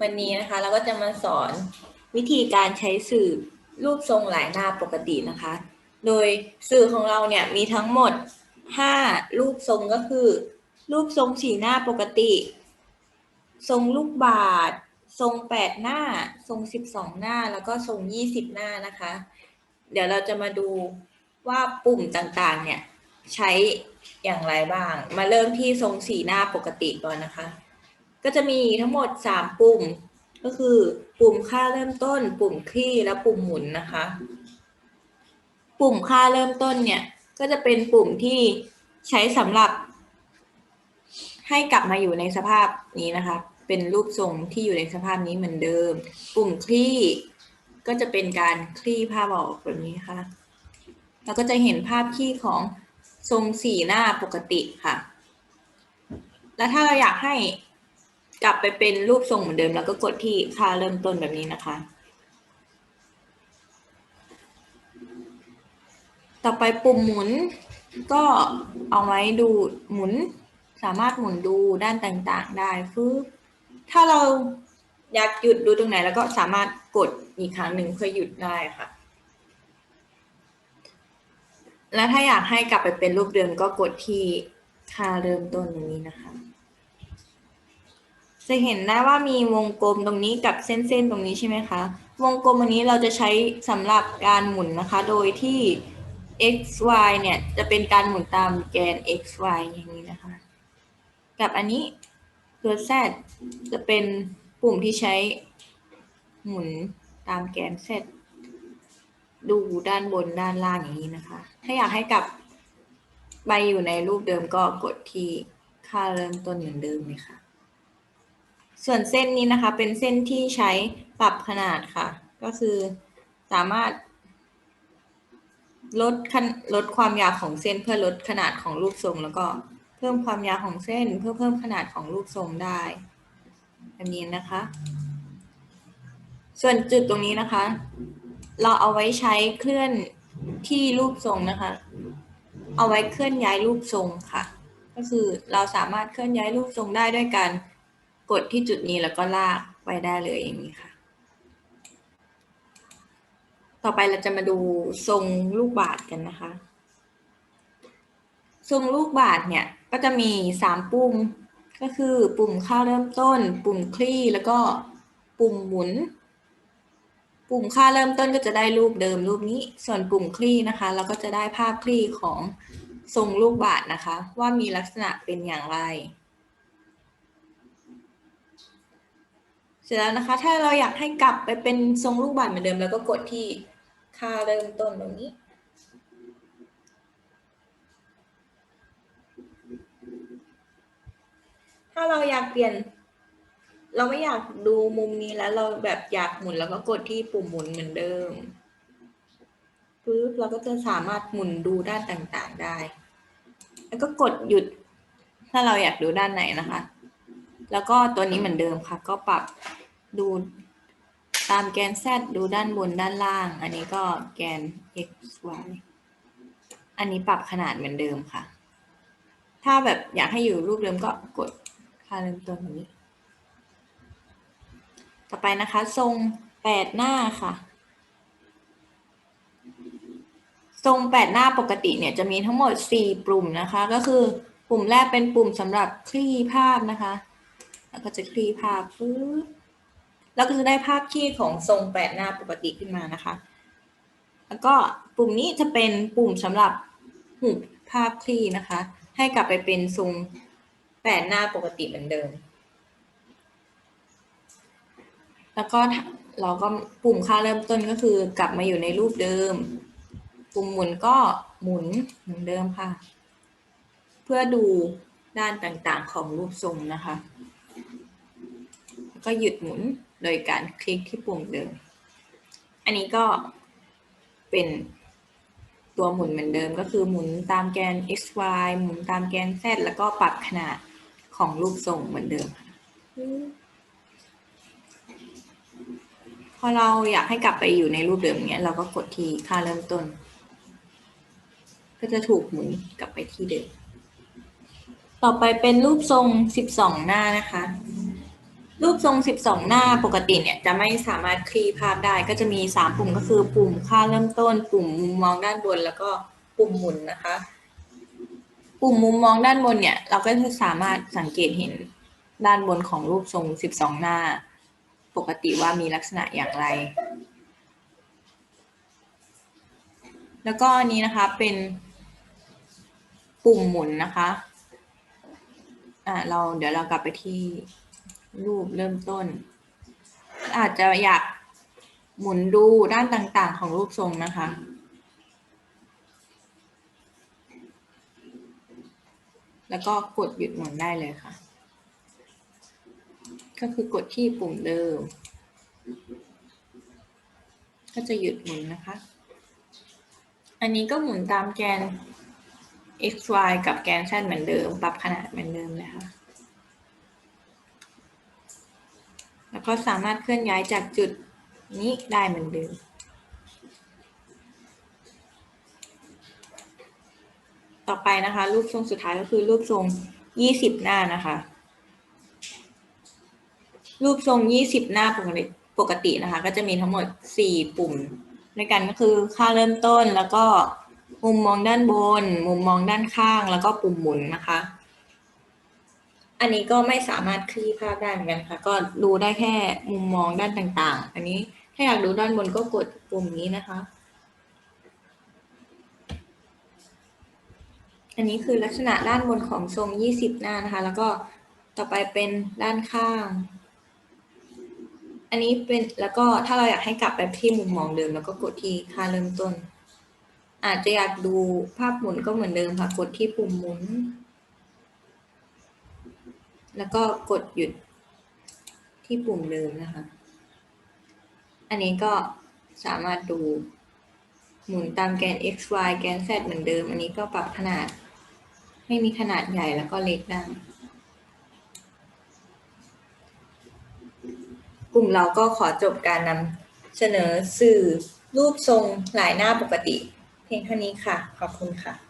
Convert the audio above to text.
วันนี้นะคะเราก็จะมาสอนวิธีการใช้สื่อรูปทรงหลายหน้าปกตินะคะ โดยสื่อของเราเนี่ยมีทั้งหมด 5 รูปทรงก็คือ รูปทรงสี่หน้าปกติ ทรงลูกบาศก์ทรงแปดหน้า ทรงสิบสองหน้าแล้วก็ทรงยี่สิบหน้านะคะ เดี๋ยวเราจะมาดูว่าปุ่มต่างๆเนี่ยใช้อย่างไรบ้าง มาเริ่มที่ทรงสี่หน้าปกติก่อนนะคะ ก็จะมีทั้งหมดสามปุ่ม ก็คือปุ่มค่าเริ่มต้น ปุ่มคลี่และปุ่มหมุนนะคะ ปุ่มค่าเริ่มต้นเนี่ยก็จะเป็นปุ่มที่ใช้สำหรับ ให้กลับมาอยู่ในสภาพนี้นะคะ เป็นรูปทรงที่อยู่ในสภาพนี้เหมือนเดิม ปุ่มคลี่ก็จะเป็นการคลี่ภาพออกแบบนี้ค่ะเราก็จะเห็นภาพคลี่ของทรงสี่หน้าปกติค่ะ แล้วถ้าเราอยากให้ กลับไปเป็นรูปทรงเหมือนเดิม แล้วก็กดที่ค่าเริ่มต้นแบบนี้นะคะ ต่อไปปุ่มหมุนก็เอาไว้ดูหมุนสามารถหมุนดูด้านต่างๆ ได้ฟึบถ้าเราอยากหยุดดูตรงไหน แล้วก็สามารถกดอีกครั้งหนึ่งเพื่อหยุดได้ค่ะ และถ้าอยากให้กลับไปเป็นรูปเดิมก็กดที่ค่าเริ่มต้นตรงนี้นะคะ จะเห็นได้ว่ามีวงกลมตรงนี้กับเส้นๆตรงนี้ใช่ไหมคะ วงกลมอันนี้เราจะใช้สำหรับการหมุนนะคะ โดยที่ x y เนี่ยจะเป็นการหมุนตามแกน x y อย่างนี้นะคะ กับอันนี้ตัว z จะเป็นปุ่มที่ใช้หมุนตามแกน z ดูด้านบนด้านล่างอย่างนี้นะคะ ถ้าอยากให้กลับไปอยู่ในรูปเดิมก็กดที่ค่าเริ่มต้นเหมือนเดิมเลยค่ะ ส่วนเส้นนี้นะคะ เป็นเส้นที่ใช้ปรับขนาดค่ะ ก็คือสามารถ ลดขนลดความยาวของเส้นเพื่อลดขนาดของรูปทรง แล้วก็เพิ่มความยาวของเส้น เพื่อเพิ่มขนาดของรูปทรงได้แบบนี้นะคะ ส่วนจุดตรงนี้นะคะ เราเอาไว้ใช้เคลื่อนที่รูปทรงนะคะ เอาไว้เคลื่อนย้ายรูปทรงค่ะ ก็คือเราสามารถเคลื่อนย้ายรูปทรงได้ด้วยการ กดที่จุดนี้แล้วก็ลากไปได้เลยอย่างนี้ค่ะ ต่อไปเราจะมาดูทรงลูกบาศกันนะคะ ทรงลูกบาศก์เนี่ย ก็จะมีสามปุ่ม ก็คือปุ่มค่าเริ่มต้น ปุ่มคลี่แล้วก็ปุ่มหมุน ปุ่มค่าเริ่มต้นก็จะได้รูปเดิมรูปนี้ ส่วนปุ่มคลี่นะคะ เราก็จะได้ภาพคลี่ของทรงลูกบาศก์นะคะ ว่ามีลักษณะเป็นอย่างไร เสร็จแล้วนะคะ ถ้าเราอยากให้กลับไปเป็นทรงลูกบาศก์เหมือนเดิม แล้วก็กดที่ค่าเริ่มต้นตรงนี้ ถ้าเราอยากเปลี่ยน เราไม่อยากดูมุมนี้แล้วเราแบบอยากหมุนแล้วก็กดที่ปุ่มหมุนเหมือนเดิมปึ๊บเราก็จะสามารถหมุนดูด้านต่างๆได้ แล้วก็กดหยุด ถ้าเราอยากดูด้านไหนนะคะ แล้วก็ตัวนี้เหมือนเดิมค่ะ ก็ปรับดูตามแกน z ดูด้านบนด้านล่าง อันนี้ก็แกน x y อันนี้ปรับขนาดเหมือนเดิมค่ะ ถ้าแบบอยากให้อยู่รูปเดิมก็กดค่าเริ่มต้นนี้ ต่อไปนะคะ ทรงแปดหน้าค่ะ ทรงแปดหน้าปกติเนี่ยจะมีทั้งหมดสี่ปุ่มนะคะ ก็คือปุ่มแรกเป็นปุ่มสำหรับคลี่ภาพนะคะ แล้วก็จะคลี่ภาพปึ๊บแล้วก็จะได้ภาพที่ของทรงแปดหน้าปกติขึ้นมานะคะ แล้วก็ปุ่มนี้จะเป็นปุ่มสำหรับหุบภาพคลี่นะคะ ให้กลับไปเป็นทรงแปดหน้าปกติเหมือนเดิม แล้วก็เราก็ปุ่มค่าเริ่มต้นก็คือกลับมาอยู่ในรูปเดิม ปุ่มหมุนก็หมุนเหมือนเดิมค่ะ เพื่อดูด้านต่างๆของรูปทรงนะคะ ก็หยุดหมุนโดยการคลิกที่ปุ่มเดิม อันนี้ก็เป็นตัวหมุนเหมือนเดิมก็คือหมุนตามแกน x y หมุนตามแกน z แล้วก็ปรับขนาดของรูปทรงเหมือนเดิม พอเราอยากให้กลับไปอยู่ในรูปเดิมเนี้ยเราก็กดที่ค่าเริ่มต้น ก็จะถูกหมุนกลับไปที่เดิม ต่อไปเป็นรูปทรง 12 หน้านะคะ รูปทรง 12 หน้าปกติเนี่ยจะไม่สามารถคลี่ภาพได้ก็จะมี 3 ปุ่มก็คือปุ่มค่าเริ่มต้น ปุ่มมุมมองด้านบน แล้วก็ปุ่มหมุนนะคะ ปุ่มมุมมองด้านบนเนี่ยเราก็จะสามารถสังเกตเห็นด้านบนของรูปทรง 12 หน้า ปกติว่ามีลักษณะอย่างไร แล้วก็อันนี้นะคะเป็นปุ่มหมุนนะคะอ่าเราเดี๋ยวเรากลับไปที่ รูปเริ่มต้น อาจจะอยากหมุนดูด้านต่างๆ ของรูปทรงนะคะ แล้วก็กดหยุดหมุนได้เลยค่ะ ก็คือกดที่ปุ่มเดิม ก็จะหยุดหมุนนะคะ อันนี้ก็หมุนตามแกน x y กับแกน z เหมือนเดิม ปรับขนาดเหมือนเดิมเลยค่ะ แล้วก็สามารถเคลื่อนย้ายจากจุดนี้ได้เหมือนเดิมต่อไปนะคะ รูปทรงสุดท้ายก็คือรูปทรง 20 หน้านะคะ รูปทรง 20 หน้าปกติปกตินะคะ ก็จะมีทั้งหมด 4 ปุ่มด้วยกันก็คือค่าเริ่มต้นแล้วก็มุมมองด้านบน มุมมองด้านข้างแล้วก็ปุ่มหมุนนะคะ อันนี้ก็ไม่สามารถคลี่ภาพได้เหมือนกันค่ะ ก็ดูได้แค่มุมมองด้านต่างๆ อันนี้ถ้าอยากดูด้านบนก็กดปุ่มนี้นะคะ อันนี้คือลักษณะด้านบนของทรง 20 หน้านะคะ แล้วก็ต่อไปเป็นด้านข้าง อันนี้เป็นแล้วก็ถ้าเราอยากให้กลับไปที่มุมมองเดิม แล้วก็กดที่ค่าเริ่มต้น อาจจะอยากดูภาพหมุนก็เหมือนเดิมค่ะ กดที่ปุ่มหมุน แล้วก็กดหยุดที่ปุ่มเดิมนะคะ อันนี้ก็สามารถดูหมุนตามแกน x y แกน z เหมือนเดิม อันนี้ก็ปรับขนาด ให้มีขนาดใหญ่แล้วก็เล็กได้ กลุ่มเราก็ขอจบการนำเสนอสื่อรูปทรงหลายหน้าปกติ เพียงเท่านี้ค่ะ ขอบคุณค่ะ